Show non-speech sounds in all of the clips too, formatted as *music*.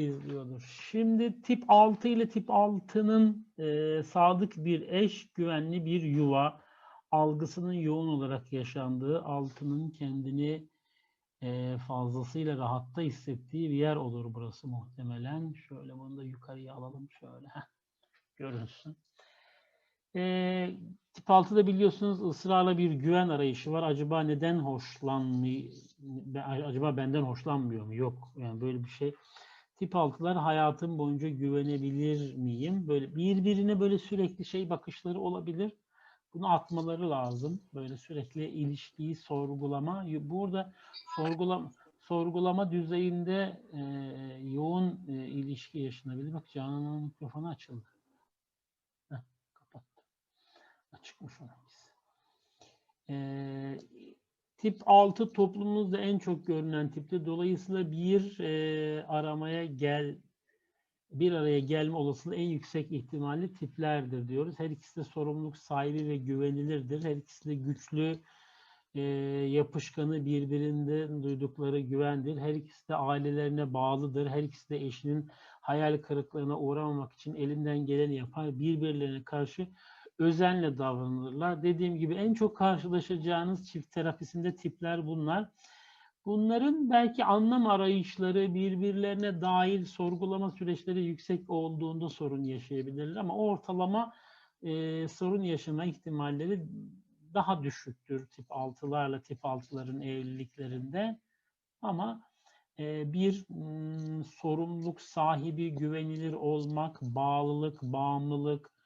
izliyordur. Şimdi tip 6 ile tip 6'nın e, sadık bir eş, güvenli bir yuva algısının yoğun olarak yaşandığı, altının kendini e, fazlasıyla rahatta hissettiği bir yer olur burası muhtemelen. Şöyle bunu da yukarıya alalım şöyle. Heh, görünsün. E, tip 6'da biliyorsunuz ısrarla bir güven arayışı var. Acaba neden hoşlanmıyor? Acaba benden hoşlanmıyor mu? Yok. Yani böyle bir şey. Tip 6'lar hayatım boyunca güvenebilir miyim? Böyle birbirine böyle sürekli şey bakışları olabilir. Bunu atmaları lazım. Böyle sürekli ilişkiyi sorgulama. Burada sorgulama sorgulama düzeyinde e, yoğun e, ilişki yaşanabilir. Bak Canan'ın mikrofonu açıldı. Heh, kapattı. Açıkmış ona biz. E, tip 6 toplumumuzda en çok görünen tipte. Dolayısıyla bir e, aramaya gel bir araya gelme olasılığı en yüksek ihtimalli tiplerdir diyoruz. Her ikisi de sorumluluk sahibi ve güvenilirdir. Her ikisi de güçlü, e, yapışkanı birbirinden duydukları güvendir. Her ikisi de ailelerine bağlıdır. Her ikisi de eşinin hayal kırıklığına uğramamak için elinden geleni yapar. Birbirlerine karşı özenle davranırlar. Dediğim gibi en çok karşılaşacağınız çift terapisinde tipler bunlar. Bunların belki anlam arayışları, birbirlerine dair sorgulama süreçleri yüksek olduğunda sorun yaşayabilirler ama ortalama e, sorun yaşama ihtimalleri daha düşüktür tip 6'larla tip 6'ların evliliklerinde. Ama e, bir m, sorumluluk sahibi, güvenilir olmak, bağlılık, bağımlılık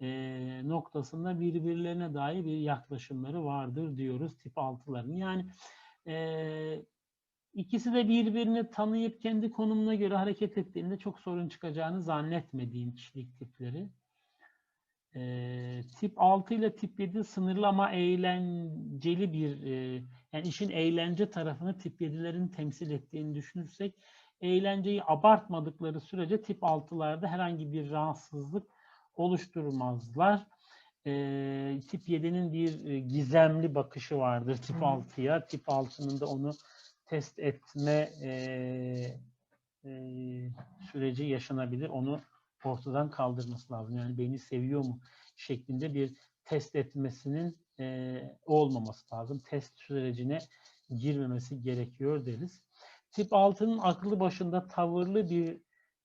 e, noktasında birbirlerine dair bir yaklaşımları vardır diyoruz tip 6'ların. Yani e, ikisi de birbirini tanıyıp kendi konumuna göre hareket ettiğinde çok sorun çıkacağını zannetmediğim kişilik tipleri. E, tip 6 ile tip 7 sınırlı ama eğlenceli bir e, yani işin eğlence tarafını tip 7'lerin temsil ettiğini düşünürsek eğlenceyi abartmadıkları sürece tip 6'larda herhangi bir rahatsızlık oluşturmazlar. E, tip 7'nin bir e, gizemli bakışı vardır tip 6'ya. Tip 6'nın da onu test etme e, e, süreci yaşanabilir. Onu ortadan kaldırması lazım. Yani beni seviyor mu şeklinde bir test etmesinin e, olmaması lazım. Test sürecine girmemesi gerekiyor deriz. Tip 6'nın aklı başında tavırlı bir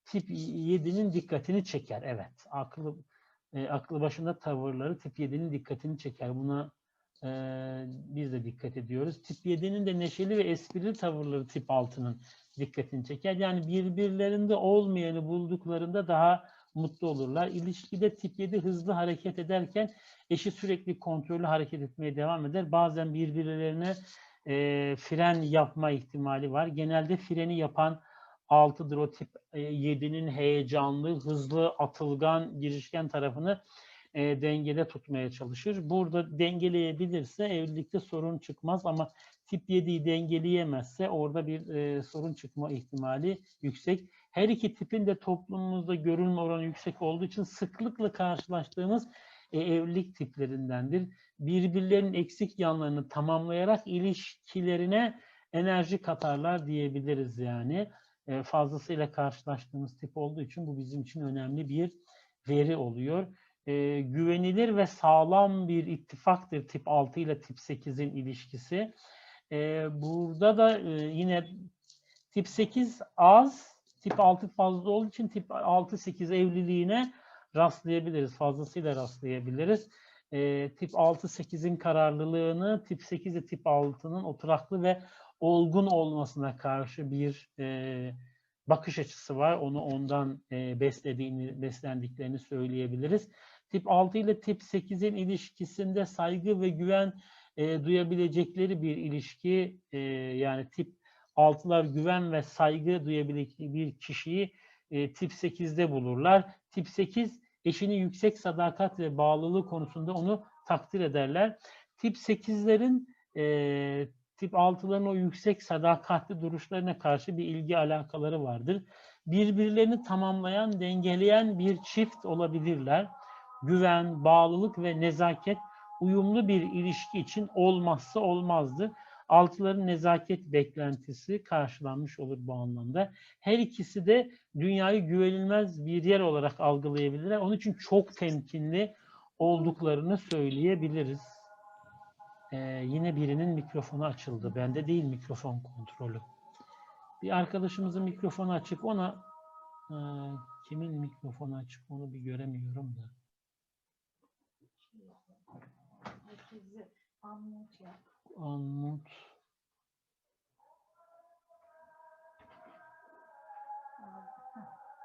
tip 7'nin dikkatini çeker. Evet. Aklı e, aklı başında tavırları tip 7'nin dikkatini çeker. Buna e, biz de dikkat ediyoruz. Tip 7'nin de neşeli ve esprili tavırları tip 6'nın dikkatini çeker. Yani birbirlerinde olmayanı bulduklarında daha mutlu olurlar. İlişkide tip 7 hızlı hareket ederken eşi sürekli kontrollü hareket etmeye devam eder. Bazen birbirlerine e, fren yapma ihtimali var. Genelde freni yapan 6'dır o tip 7'nin heyecanlı, hızlı, atılgan, girişken tarafını e, dengede tutmaya çalışır. Burada dengeleyebilirse evlilikte sorun çıkmaz ama tip 7'yi dengeleyemezse orada bir e, sorun çıkma ihtimali yüksek. Her iki tipin de toplumumuzda görülme oranı yüksek olduğu için sıklıkla karşılaştığımız e, evlilik tiplerindendir. Birbirlerinin eksik yanlarını tamamlayarak ilişkilerine enerji katarlar diyebiliriz yani. E, fazlasıyla karşılaştığımız tip olduğu için bu bizim için önemli bir veri oluyor. E, güvenilir ve sağlam bir ittifaktır tip 6 ile tip 8'in ilişkisi. E, burada da e, yine tip 8 az, tip 6 fazla olduğu için tip 6-8 evliliğine rastlayabiliriz. Fazlasıyla rastlayabiliriz. E, tip 6-8'in kararlılığını tip 8 ile tip 6'nın oturaklı ve olgun olmasına karşı bir e, bakış açısı var. Onu ondan e, beslediğini, beslendiklerini söyleyebiliriz. Tip 6 ile tip 8'in ilişkisinde saygı ve güven e, duyabilecekleri bir ilişki e, yani tip 6'lar güven ve saygı duyabilecekleri bir kişiyi e, tip 8'de bulurlar. Tip 8 eşini yüksek sadakat ve bağlılığı konusunda onu takdir ederler. Tip 8'lerin e, tip 6'ların o yüksek sadakatli duruşlarına karşı bir ilgi alakaları vardır. Birbirlerini tamamlayan, dengeleyen bir çift olabilirler. Güven, bağlılık ve nezaket uyumlu bir ilişki için olmazsa olmazdır. Altıların nezaket beklentisi karşılanmış olur bu anlamda. Her ikisi de dünyayı güvenilmez bir yer olarak algılayabilirler. Onun için çok temkinli olduklarını söyleyebiliriz. Ee, yine birinin mikrofonu açıldı. Bende değil mikrofon kontrolü. Bir arkadaşımızın mikrofonu açık. Ona e, kimin mikrofonu açık onu bir göremiyorum da. Anlat ya. Anmut.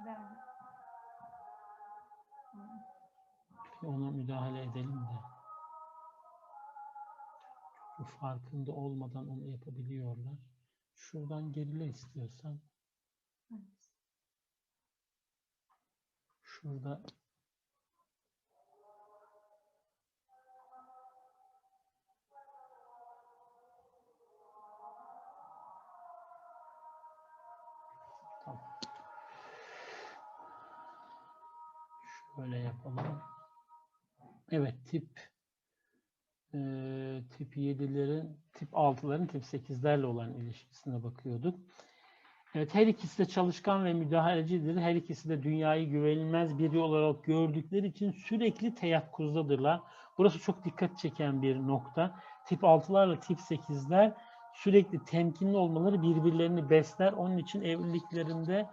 Ben Ona müdahale edelim de. Bu farkında olmadan onu yapabiliyorlar. Şuradan gerile istiyorsan. Şurada Şöyle yapalım. Evet tip eee, tip 7'lerin tip 6'ların tip 8'lerle olan ilişkisine bakıyorduk. Evet her ikisi de çalışkan ve müdahalecidir. Her ikisi de dünyayı güvenilmez biri olarak gördükleri için sürekli teyakkuzdadırlar. Burası çok dikkat çeken bir nokta. Tip 6'larla tip 8'ler sürekli temkinli olmaları birbirlerini besler. Onun için evliliklerinde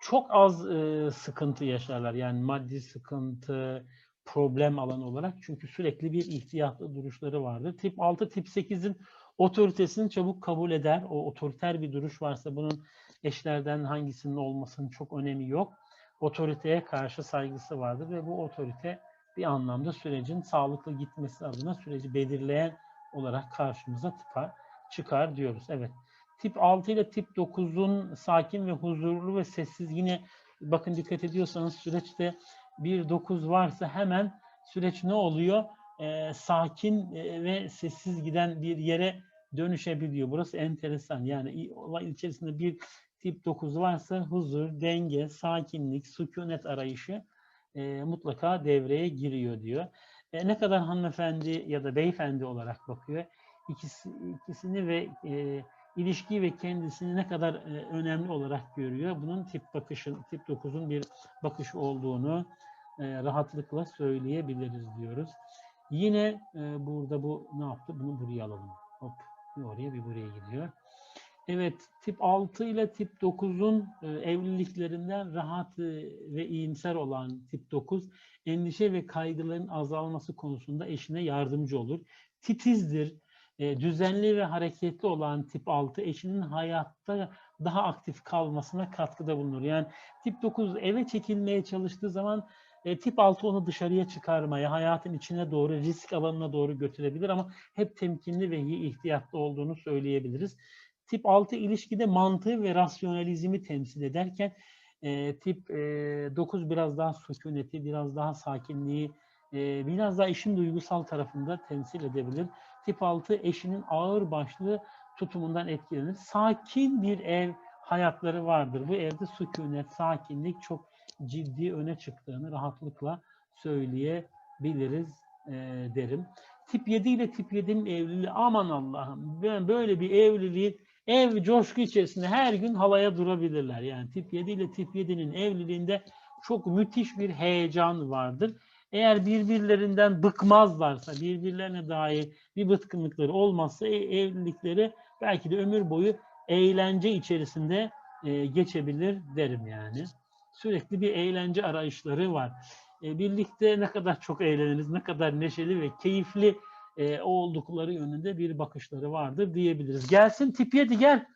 çok az e, sıkıntı yaşarlar. Yani maddi sıkıntı, problem alanı olarak. Çünkü sürekli bir ihtiyatlı duruşları vardır. Tip 6, tip 8'in otoritesini çabuk kabul eder. O otoriter bir duruş varsa bunun eşlerden hangisinin olmasının çok önemi yok. Otoriteye karşı saygısı vardır ve bu otorite bir anlamda sürecin sağlıklı gitmesi adına süreci belirleyen olarak karşımıza tıkar, çıkar diyoruz. Evet. Tip 6 ile tip 9'un sakin ve huzurlu ve sessiz yine bakın dikkat ediyorsanız süreçte bir 9 varsa hemen süreç ne oluyor? Ee, sakin e, ve sessiz giden bir yere dönüşebiliyor. Burası enteresan. Yani olay içerisinde bir tip 9 varsa huzur, denge, sakinlik, sükunet arayışı e, mutlaka devreye giriyor diyor. E, ne kadar hanımefendi ya da beyefendi olarak bakıyor. İkisi, ikisini ve e, ilişkiyi ve kendisini ne kadar e, önemli olarak görüyor. Bunun tip bakışın, tip 9'un bir bakış olduğunu e, rahatlıkla söyleyebiliriz diyoruz. Yine e, burada bu ne yaptı? Bunu buraya alalım. Hop, bir oraya bir buraya gidiyor. Evet, tip 6 ile tip 9'un e, evliliklerinden rahat e, ve iyimser olan tip 9, endişe ve kaygıların azalması konusunda eşine yardımcı olur. Titizdir, e, düzenli ve hareketli olan tip 6 eşinin hayatta daha aktif kalmasına katkıda bulunur. Yani tip 9 eve çekilmeye çalıştığı zaman tip 6 onu dışarıya çıkarmaya, hayatın içine doğru, risk alanına doğru götürebilir ama hep temkinli ve iyi ihtiyatlı olduğunu söyleyebiliriz. Tip 6 ilişkide mantığı ve rasyonalizmi temsil ederken e, tip e, 9 biraz daha sükuneti, biraz daha sakinliği, e, biraz daha işin duygusal tarafında temsil edebilir. Tip 6 eşinin ağır başlı tutumundan etkilenir. Sakin bir ev hayatları vardır. Bu evde sükunet, sakinlik çok ciddi öne çıktığını rahatlıkla söyleyebiliriz e, derim. Tip 7 ile tip 7'nin evliliği aman Allah'ım ben böyle bir evliliğin ev coşku içerisinde her gün halaya durabilirler. Yani tip 7 ile tip 7'nin evliliğinde çok müthiş bir heyecan vardır. Eğer birbirlerinden bıkmazlarsa, birbirlerine dair bir bıtkınlıkları olmazsa e- evlilikleri belki de ömür boyu eğlence içerisinde e, geçebilir derim yani. Sürekli bir eğlence arayışları var. E, birlikte ne kadar çok eğleniriz, ne kadar neşeli ve keyifli e, oldukları yönünde bir bakışları vardır diyebiliriz. Gelsin tip 7 gel.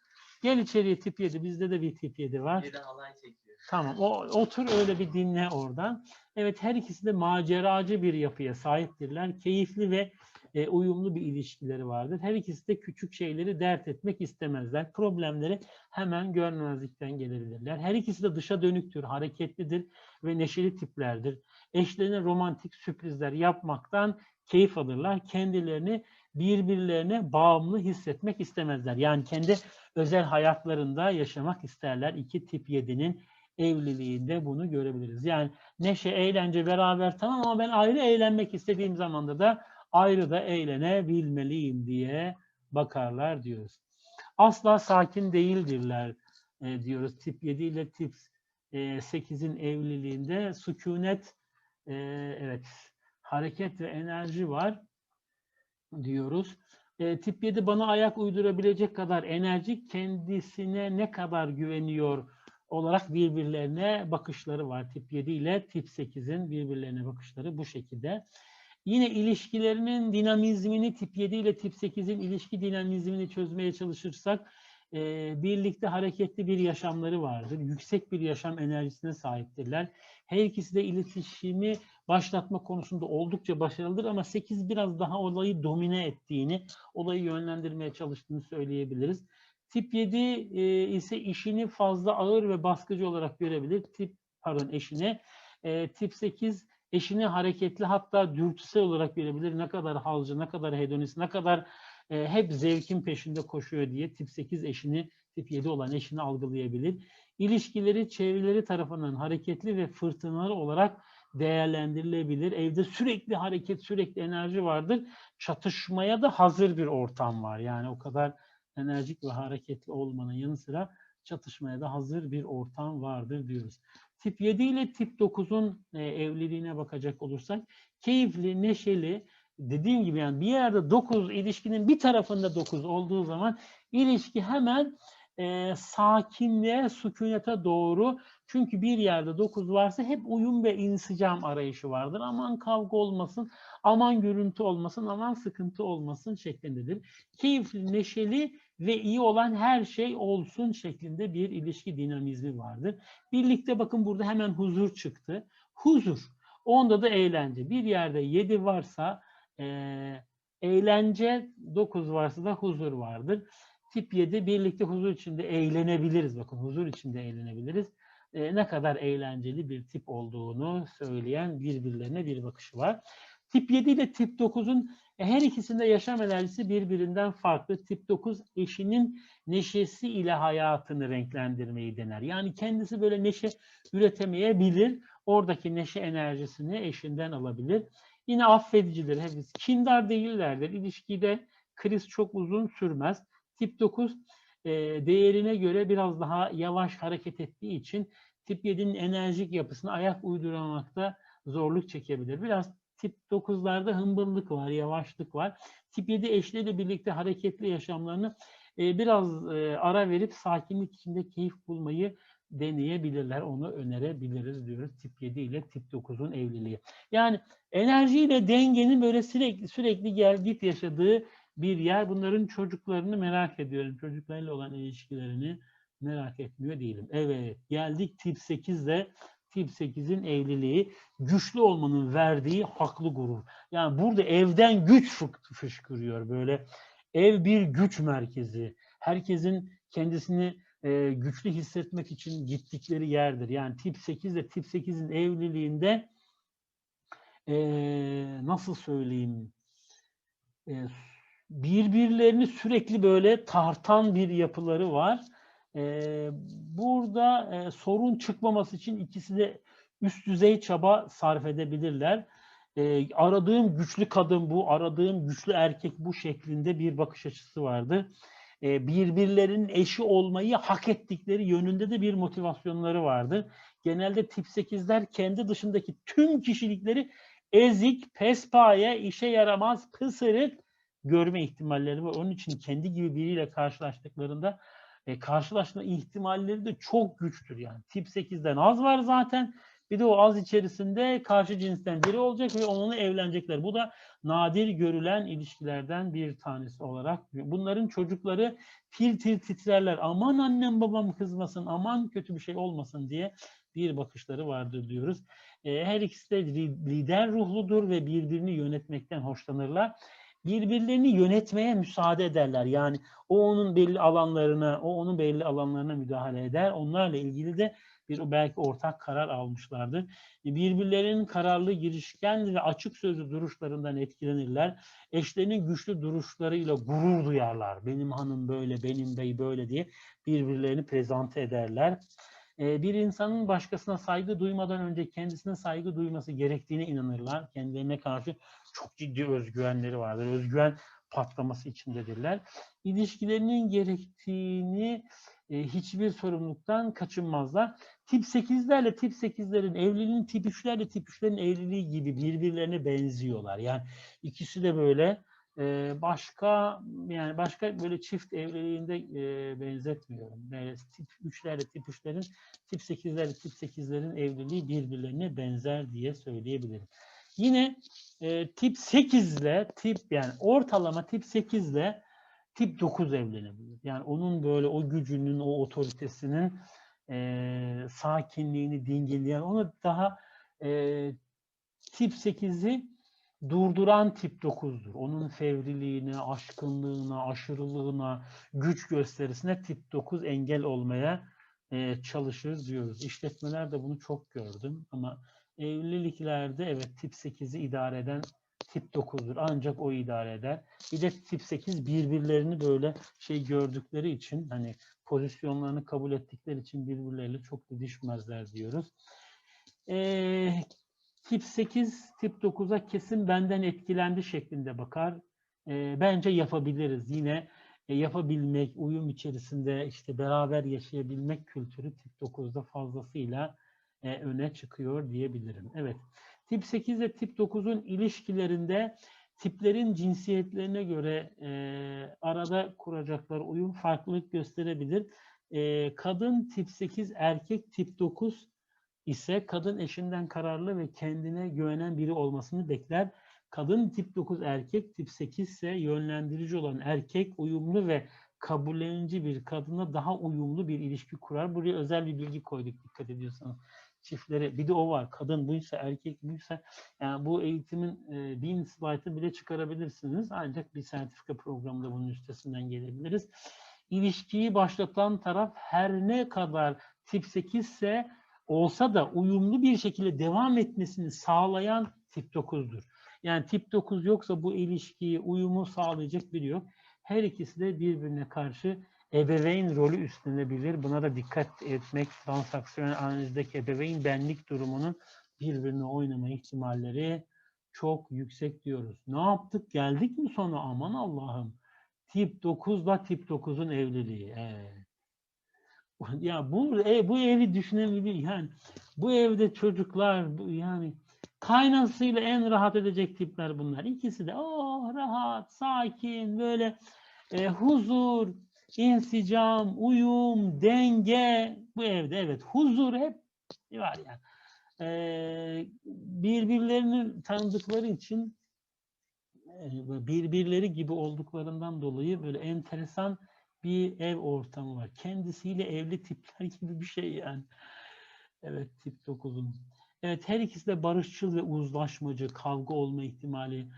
Gel içeriye tip 7. Bizde de bir tip 7 var. Bir de halay çekiyor. Tamam. O, otur öyle bir dinle oradan. Evet her ikisi de maceracı bir yapıya sahiptirler. Keyifli ve e, uyumlu bir ilişkileri vardır. Her ikisi de küçük şeyleri dert etmek istemezler. Problemleri hemen görmezlikten gelebilirler. Her ikisi de dışa dönüktür, hareketlidir ve neşeli tiplerdir. Eşlerine romantik sürprizler yapmaktan keyif alırlar. Kendilerini birbirlerine bağımlı hissetmek istemezler. Yani kendi özel hayatlarında yaşamak isterler. İki tip 7'nin evliliğinde bunu görebiliriz. Yani neşe, eğlence beraber tamam ama ben ayrı eğlenmek istediğim zamanda da ayrı da eğlenebilmeliyim diye bakarlar diyoruz. Asla sakin değildirler e, diyoruz. Tip 7 ile tip e, 8'in evliliğinde sükunet, e, evet hareket ve enerji var diyoruz. E, tip 7 bana ayak uydurabilecek kadar enerjik, kendisine ne kadar güveniyor olarak birbirlerine bakışları var. Tip 7 ile tip 8'in birbirlerine bakışları bu şekilde. Yine ilişkilerinin dinamizmini tip 7 ile tip 8'in ilişki dinamizmini çözmeye çalışırsak e, birlikte hareketli bir yaşamları vardır. Yüksek bir yaşam enerjisine sahiptirler. Her ikisi de iletişimi başlatma konusunda oldukça başarılıdır ama 8 biraz daha olayı domine ettiğini, olayı yönlendirmeye çalıştığını söyleyebiliriz. Tip 7 e, ise işini fazla ağır ve baskıcı olarak görebilir. Tip pardon eşine. E, tip 8 eşini hareketli hatta dürtüsel olarak görebilir. Ne kadar halcı, ne kadar hedonist, ne kadar e, hep zevkin peşinde koşuyor diye tip 8 eşini, tip 7 olan eşini algılayabilir. İlişkileri çevreleri tarafından hareketli ve fırtınalı olarak değerlendirilebilir. Evde sürekli hareket, sürekli enerji vardır. Çatışmaya da hazır bir ortam var. Yani o kadar enerjik ve hareketli olmanın yanı sıra çatışmaya da hazır bir ortam vardır diyoruz. Tip 7 ile tip 9'un e, evliliğine bakacak olursak keyifli, neşeli, dediğim gibi yani bir yerde 9 ilişkinin bir tarafında 9 olduğu zaman ilişki hemen e, sakinliğe, sükunete doğru çünkü bir yerde 9 varsa hep uyum ve insicam arayışı vardır. Aman kavga olmasın, aman gürültü olmasın, aman sıkıntı olmasın şeklindedir. Keyifli, neşeli ve iyi olan her şey olsun şeklinde bir ilişki dinamizmi vardır. Birlikte bakın burada hemen huzur çıktı. Huzur. Onda da eğlence. Bir yerde 7 varsa e, eğlence, 9 varsa da huzur vardır. Tip 7 birlikte huzur içinde eğlenebiliriz. Bakın huzur içinde eğlenebiliriz. E, ne kadar eğlenceli bir tip olduğunu söyleyen birbirlerine bir bakışı var. Tip 7 ile tip 9'un her ikisinde yaşam enerjisi birbirinden farklı. Tip 9 eşinin neşesi ile hayatını renklendirmeyi dener. Yani kendisi böyle neşe üretemeyebilir. Oradaki neşe enerjisini eşinden alabilir. Yine affedicidir. Hepsi kindar değillerdir. İlişkide kriz çok uzun sürmez. Tip 9 e, değerine göre biraz daha yavaş hareket ettiği için tip 7'nin enerjik yapısına ayak uyduramakta zorluk çekebilir. Biraz tip 9'larda hımbırlık var, yavaşlık var. Tip 7 eşleriyle birlikte hareketli yaşamlarını e, biraz e, ara verip sakinlik içinde keyif bulmayı deneyebilirler. Onu önerebiliriz diyoruz tip 7 ile tip 9'un evliliği. Yani enerjiyle dengenin böyle sürekli sürekli gel git yaşadığı bir yer. Bunların çocuklarını merak ediyorum. Çocuklarıyla olan ilişkilerini merak etmiyor değilim. Evet geldik tip 8'de tip 8'in evliliği güçlü olmanın verdiği haklı gurur. Yani burada evden güç fı- fışkırıyor böyle. Ev bir güç merkezi. Herkesin kendisini e, güçlü hissetmek için gittikleri yerdir. Yani tip 8 ile tip 8'in evliliğinde e, nasıl söyleyeyim e, birbirlerini sürekli böyle tartan bir yapıları var. E, burada e, sorun çıkmaması için ikisi de üst düzey çaba sarf edebilirler. E, aradığım güçlü kadın bu, aradığım güçlü erkek bu şeklinde bir bakış açısı vardı. E, birbirlerinin eşi olmayı hak ettikleri yönünde de bir motivasyonları vardı. Genelde tip 8'ler kendi dışındaki tüm kişilikleri ezik, pespaye, işe yaramaz, pısırık görme ihtimalleri var. Onun için kendi gibi biriyle karşılaştıklarında e, karşılaşma ihtimalleri de çok güçtür yani. Tip 8'den az var zaten. Bir de o az içerisinde karşı cinsten biri olacak ve onunla evlenecekler. Bu da nadir görülen ilişkilerden bir tanesi olarak. Bunların çocukları tir tir titrerler. Aman annem babam kızmasın, aman kötü bir şey olmasın diye bir bakışları vardır diyoruz. E, her ikisi de li- lider ruhludur ve birbirini yönetmekten hoşlanırlar. Birbirlerini yönetmeye müsaade ederler. Yani o onun belli alanlarına, o onun belli alanlarına müdahale eder. Onlarla ilgili de bir belki ortak karar almışlardır. E, Birbirlerinin kararlı, girişken ve açık sözlü duruşlarından etkilenirler. Eşlerinin güçlü duruşlarıyla gurur duyarlar. Benim hanım böyle, benim bey böyle diye birbirlerini prezente ederler. E, Bir insanın başkasına saygı duymadan önce kendisine saygı duyması gerektiğine inanırlar. Kendilerine karşı çok ciddi özgüvenleri vardır. Özgüven patlaması içindedirler. İlişkilerinin gerektiğini e, hiçbir sorumluluktan kaçınmazlar. Tip 8'lerle tip 8'lerin evliliğinin tip 3'lerle tip 3'lerin evliliği gibi birbirlerine benziyorlar. Yani ikisi de böyle e, başka yani başka böyle çift evliliğinde e, benzetmiyorum. Yani tip 3'lerle tip 3'lerin tip 8'lerle tip 8'lerin evliliği birbirlerine benzer diye söyleyebilirim. Yine tip 8 ile tip yani ortalama tip 8 ile tip 9 evlenebilir. Yani onun böyle o gücünün, o otoritesinin e, sakinliğini, dinginliğini, onu daha e, tip 8'i durduran tip 9'dur. Onun fevriliğine, aşkınlığına, aşırılığına, güç gösterisine tip 9 engel olmaya e, çalışır diyoruz. İşletmelerde bunu çok gördüm ama evliliklerde evet tip 8'i idare eden tip 9'dur. Ancak o idare eder. Bir de tip 8 birbirlerini böyle şey gördükleri için hani pozisyonlarını kabul ettikleri için birbirleriyle çok didişmezler diyoruz. Ee, tip 8 tip 9'a kesin benden etkilendi şeklinde bakar. Ee, bence yapabiliriz. Yine e, yapabilmek, uyum içerisinde işte beraber yaşayabilmek kültürü tip 9'da fazlasıyla e, öne çıkıyor diyebilirim. Evet. Tip 8 ile tip 9'un ilişkilerinde tiplerin cinsiyetlerine göre e, arada kuracakları uyum farklılık gösterebilir. E, kadın tip 8, erkek tip 9 ise kadın eşinden kararlı ve kendine güvenen biri olmasını bekler. Kadın tip 9 erkek tip 8 ise yönlendirici olan erkek uyumlu ve kabullenici bir kadına daha uyumlu bir ilişki kurar. Buraya özel bir bilgi koyduk dikkat ediyorsanız çiftlere. Bir de o var. Kadın buysa, erkek buysa yani bu eğitimin e, bin slaytı bile çıkarabilirsiniz. Ancak bir sertifika programında bunun üstesinden gelebiliriz. İlişkiyi başlatan taraf her ne kadar tip 8 ise olsa da uyumlu bir şekilde devam etmesini sağlayan tip 9'dur. Yani tip 9 yoksa bu ilişkiyi, uyumu sağlayacak biri yok. Her ikisi de birbirine karşı ebeveyn rolü üstlenebilir. Buna da dikkat etmek, transaksiyon analizdeki ebeveyn benlik durumunun birbirine oynama ihtimalleri çok yüksek diyoruz. Ne yaptık? Geldik mi sonra? Aman Allah'ım. Tip 9'la tip 9'un evliliği. Evet. Ya bu e, bu evi düşünebilir. Yani bu evde çocuklar yani kaynasıyla en rahat edecek tipler bunlar. İkisi de oh rahat, sakin, böyle e, huzur, insicam, uyum, denge bu evde evet huzur hep var yani. Ee, birbirlerini tanıdıkları için e, birbirleri gibi olduklarından dolayı böyle enteresan bir ev ortamı var. Kendisiyle evli tipler *laughs* gibi bir şey yani. Evet tip 9'un. Evet her ikisi de barışçıl ve uzlaşmacı, kavga olma ihtimali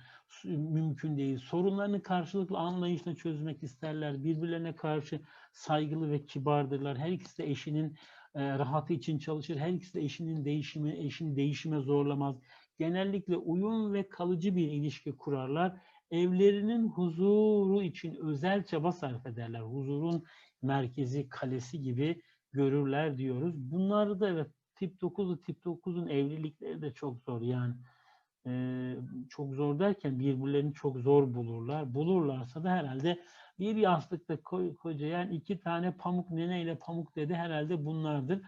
mümkün değil. Sorunlarını karşılıklı anlayışla çözmek isterler. Birbirlerine karşı saygılı ve kibardırlar. Her ikisi de eşinin e, rahatı için çalışır. Her ikisi de eşinin değişimi, eşini değişime zorlamaz. Genellikle uyum ve kalıcı bir ilişki kurarlar. Evlerinin huzuru için özel çaba sarf ederler. Huzurun merkezi, kalesi gibi görürler diyoruz. Bunları da evet tip 9'u tip 9'un evlilikleri de çok zor yani e, çok zor derken birbirlerini çok zor bulurlar. Bulurlarsa da herhalde bir yastıkta ko kocayan iki tane pamuk nene ile pamuk dede herhalde bunlardır.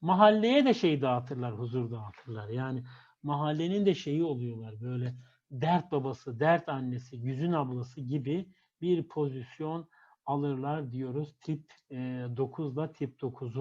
Mahalleye de şey dağıtırlar, huzur dağıtırlar. Yani mahallenin de şeyi oluyorlar böyle dert babası, dert annesi, yüzün ablası gibi bir pozisyon alırlar diyoruz tip e, 9'da tip 9'u.